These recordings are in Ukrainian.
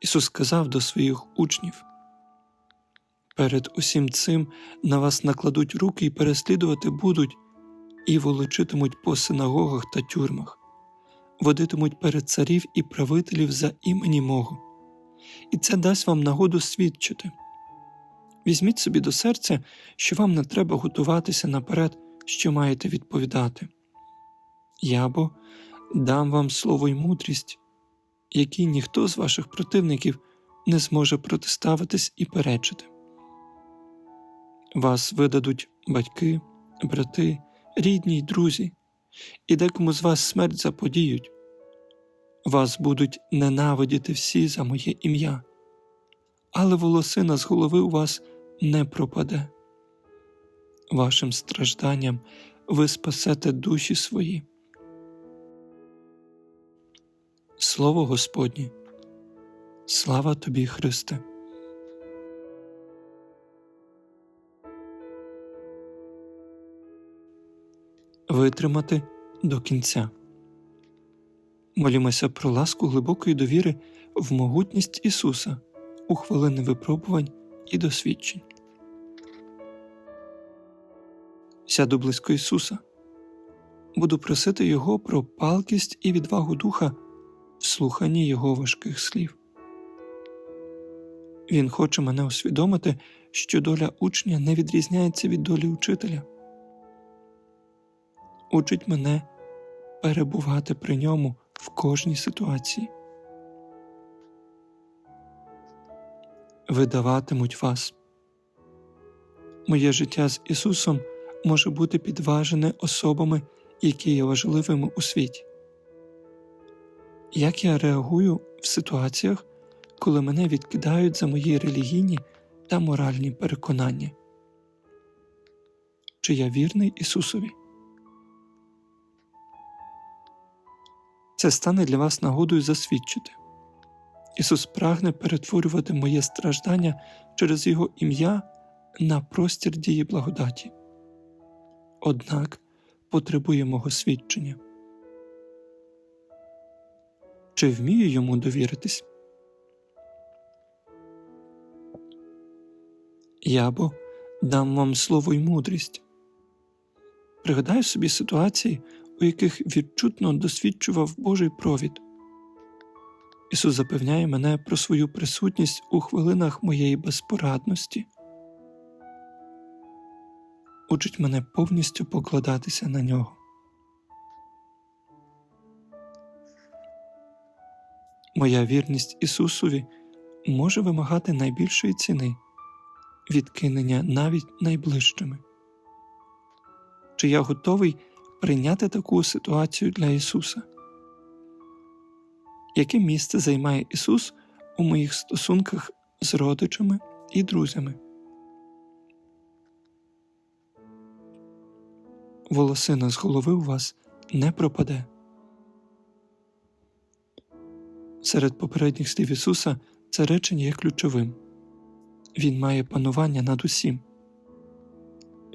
Ісус сказав до своїх учнів: Перед усім цим на вас накладуть руки і переслідувати будуть, і волочитимуть по синагогах та тюрмах, водитимуть перед царів і правителів за імені мого, і це дасть вам нагоду свідчити. Візьміть собі до серця, що вам не треба готуватися наперед, що маєте відповідати. Я бо дам вам слово й мудрість, які ніхто з ваших противників не зможе протиставитись і перечити. Вас видадуть батьки, брати, рідні й друзі, і декому з вас смерть заподіють. Вас будуть ненавидіти всі за моє ім'я, але волосина з голови у вас не пропаде. Вашим стражданням ви спасете душі свої. Слово Господнє, слава тобі, Христе. Витримати до кінця. Молімося про ласку глибокої довіри в могутність Ісуса у хвилини випробувань і досвідчень. Сяду близько Ісуса. Буду просити Його про палкість і відвагу духа в слуханні Його важких слів. Він хоче мене усвідомити, що доля учня не відрізняється від долі учителя. Учить мене перебувати при ньому в кожній ситуації. Видаватимуть вас. Моє життя з Ісусом може бути підважене особами, які є важливими у світі. Як я реагую в ситуаціях, коли мене відкидають за мої релігійні та моральні переконання? Чи я вірний Ісусові? Це стане для вас нагодою засвідчити. Ісус прагне перетворювати моє страждання через Його ім'я на простір дії благодаті. Однак потребує мого свідчення. Чи вмію йому довіритись? Я бо дам вам слово й мудрість. Пригадаю собі ситуації, у яких відчутно досвідчував Божий провід. Ісус запевняє мене про свою присутність у хвилинах моєї безпорадності, учить мене повністю покладатися на нього. Моя вірність Ісусові може вимагати найбільшої ціни, відкинення навіть найближчими. Чи я готовий прийняти таку ситуацію для Ісуса? Яке місце займає Ісус у моїх стосунках з родичами і друзями? Волосина з голови у вас не пропаде. Серед попередніх слів Ісуса це речення є ключовим. Він має панування над усім.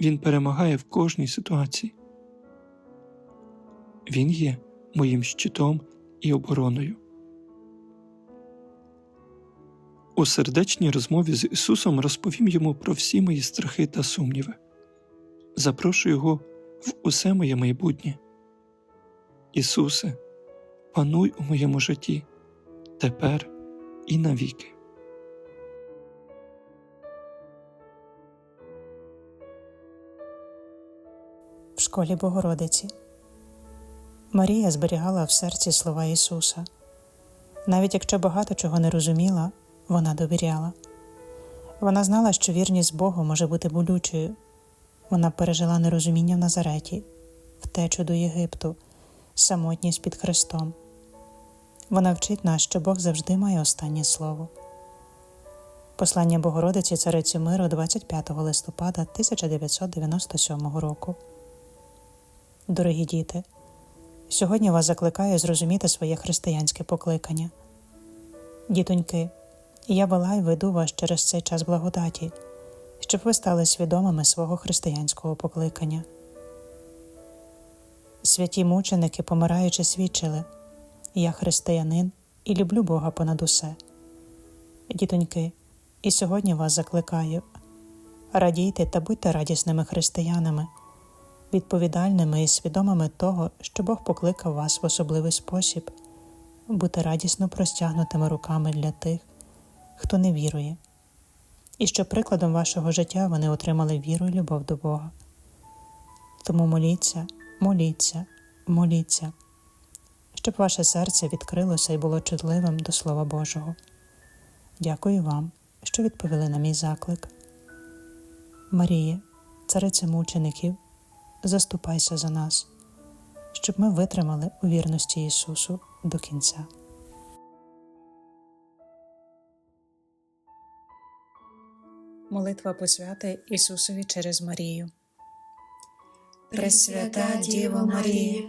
Він перемагає в кожній ситуації. Він є моїм щитом і обороною. У сердечній розмові з Ісусом розповім йому про всі мої страхи та сумніви. Запрошую Його в усе моє майбутнє. Ісусе, пануй у моєму житті тепер і навіки. В школі Богородиці Марія зберігала в серці слова Ісуса. Навіть якщо багато чого не розуміла, вона довіряла. Вона знала, що вірність Богу може бути болючою. Вона пережила нерозуміння в Назареті, втечу до Єгипту, самотність під Христом. Вона вчить нас, що Бог завжди має останнє слово. Послання Богородиці Цариці Миру 25 листопада 1997 року. Дорогі діти, сьогодні вас закликаю зрозуміти своє християнське покликання. Дітоньки, я вела й веду вас через цей час благодаті, щоб ви стали свідомими свого християнського покликання. Святі мученики, помираючи, свідчили Я християнин і люблю Бога понад усе. Дітоньки, і сьогодні вас закликаю радійте та будьте радісними християнами, відповідальними і свідомими того, що Бог покликав вас в особливий спосіб, бути радісно простягнутими руками для тих, хто не вірує, і що прикладом вашого життя вони отримали віру і любов до Бога. Тому моліться, моліться, моліться, щоб ваше серце відкрилося і було чутливим до Слова Божого. Дякую вам, що відповіли на мій заклик. Марія, царице мучеників, заступайся за нас, щоб ми витримали у вірності Ісусу до кінця. Молитва посвяти Ісусові через Марію. Пресвята Діво Марія,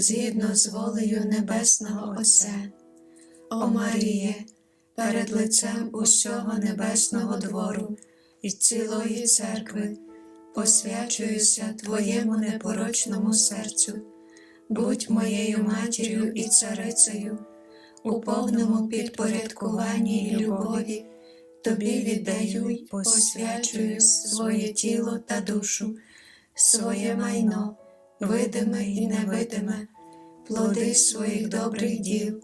згідно з волею Небесного Отця. О Маріє, перед лицем усього небесного двору і цілої церкви посвячуюся Твоєму непорочному серцю, будь моєю матір'ю і царицею, у повному підпорядкуванні й любові. Тобі віддаю й посвячую своє тіло та душу, своє майно, видиме і невидиме, плоди своїх добрих діл,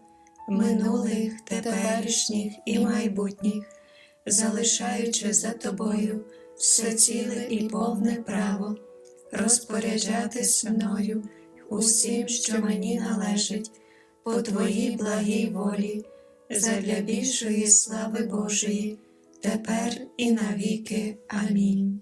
минулих, теперішніх і майбутніх, залишаючи за тобою все ціле і повне право, розпоряджатись мною усім, що мені належить, по твоїй благій волі, задля більшої слави Божої, тепер і навіки. Амінь.